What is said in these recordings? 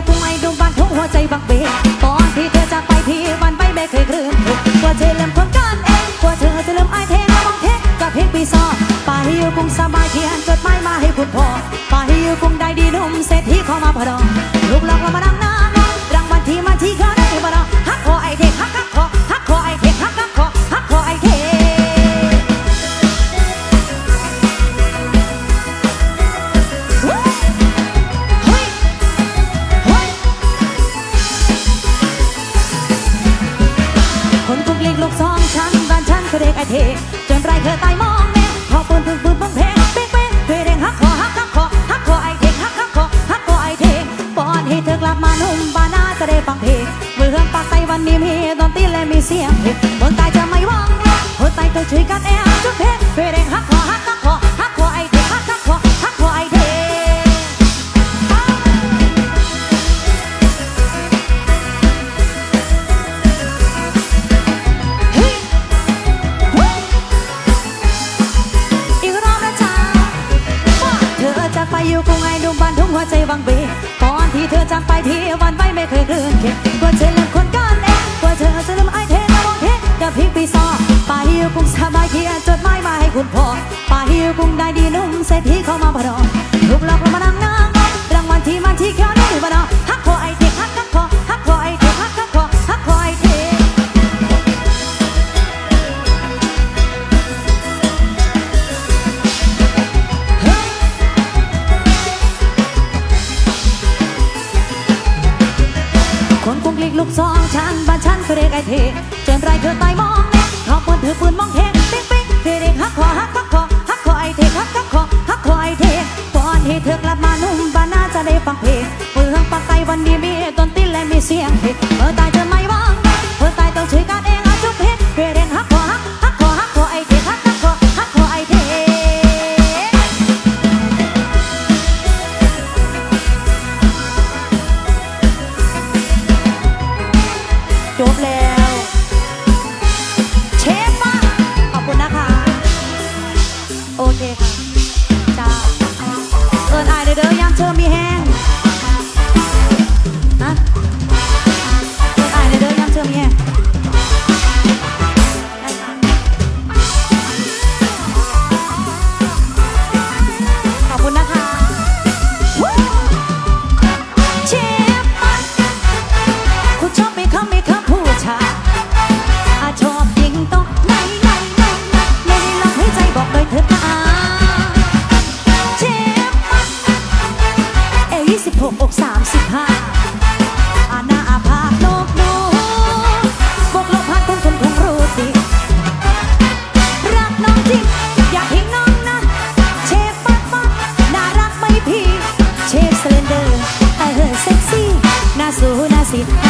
วคงไอดมบานทุกหัวใจบังเบ ท จนไรเธอตายมองแม่พอปืนปืนปืนบันเพงเป้งเป้งเธอเร่งฮักคอฮักคอฮักคอไอเทหักหักคอฮักคอไอเทงป้อนให้เธอกลับมาหนุ่มบานาจะได้ฟังเพลงเมื่อเรื่อปากไตวันนี้มีดนตรีและมีเสียงเพลงคนตายจะไม่ว่างคนตายต้องช่วยกันแอบ ใจวังเวก่อนที่เธอจากไปพี่วันไว้ไม่เคยเลื่อนเข็ดกว่าเธอลืมคนกันเองกว่าเธอจะลืมไอเทนมองเทกับพี่ปีาอไปกรุงสบายเขียนจดหมายมาให้คุณพ่อไปกรุงได้ดีนุ่มเศรษฐีเข้ามาพอดทุกหลอกลงมานั่งนังรางวัลที่มาที่แค่นี้มาเนา it. See.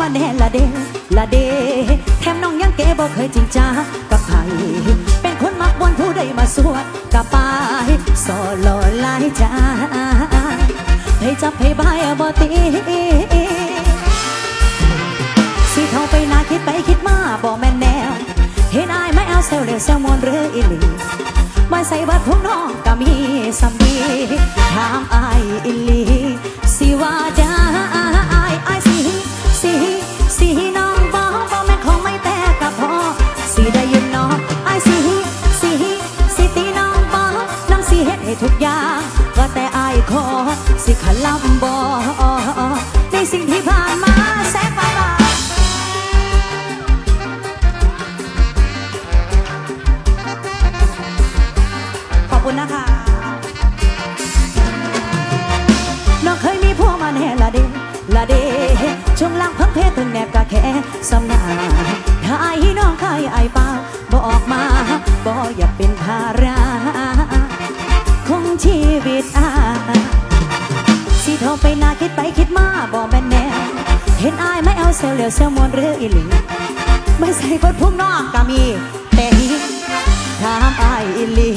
มาแน่ละเดละเด แถมน้องยังเก๋บ่เคยจริงจ้ากับไผเป็นคนมักบวนผู้ใดมาสวดกับไปสอลอหลายใจให้จับให้บายบ่ตีสิเข้าไปนาคิดไปคิดมาบอกแม่นแนว เห็นอายไม่เอาเซลเลยวแซลมอนหรืออีหลีมาใส่บัดพวกน้องก็มีสำดีถามอายอีหลีสิว่าจะ บอกในสิ่งที่ผ่านมาแสนบาบาขอบคุณนะคะ น้องเคยมีพวกมาแน่ละเดละเดช่วงล่างพังเพศถึงแนบกะแค่สำนา ห็นอายไม่เอาเซลเหลียวเซลมวนหรืออีหลีไม่ใส่พัดพุ่งนอกก็มี แต่นี้ถามอายอีหลี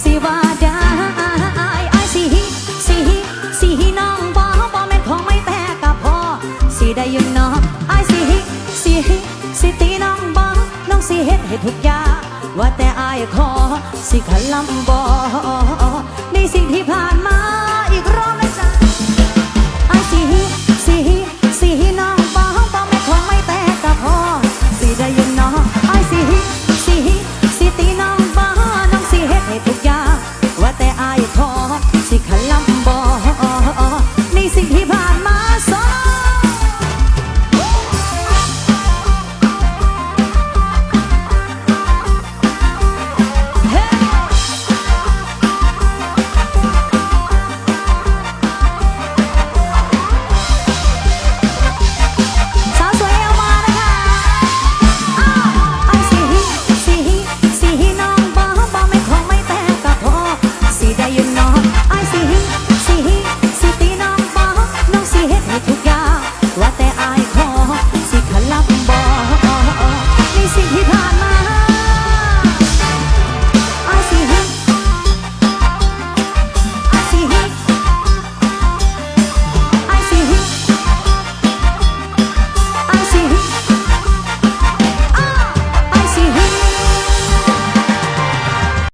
สิว่าได้อายอายสิฮิสิฮิสิฮิน้องบ่บ่แม่นของไม่แต่ก็พอสิได้ยินน้องอายสิฮิสิฮิสิตีน้องบ่น้องสิเฮ็ดให้ทุกอย่างว่าแต่อายขอสิขลำบ่ในสิ่งที่ผ่านมาอีกรอบนะจ๊ะอายสิฮิ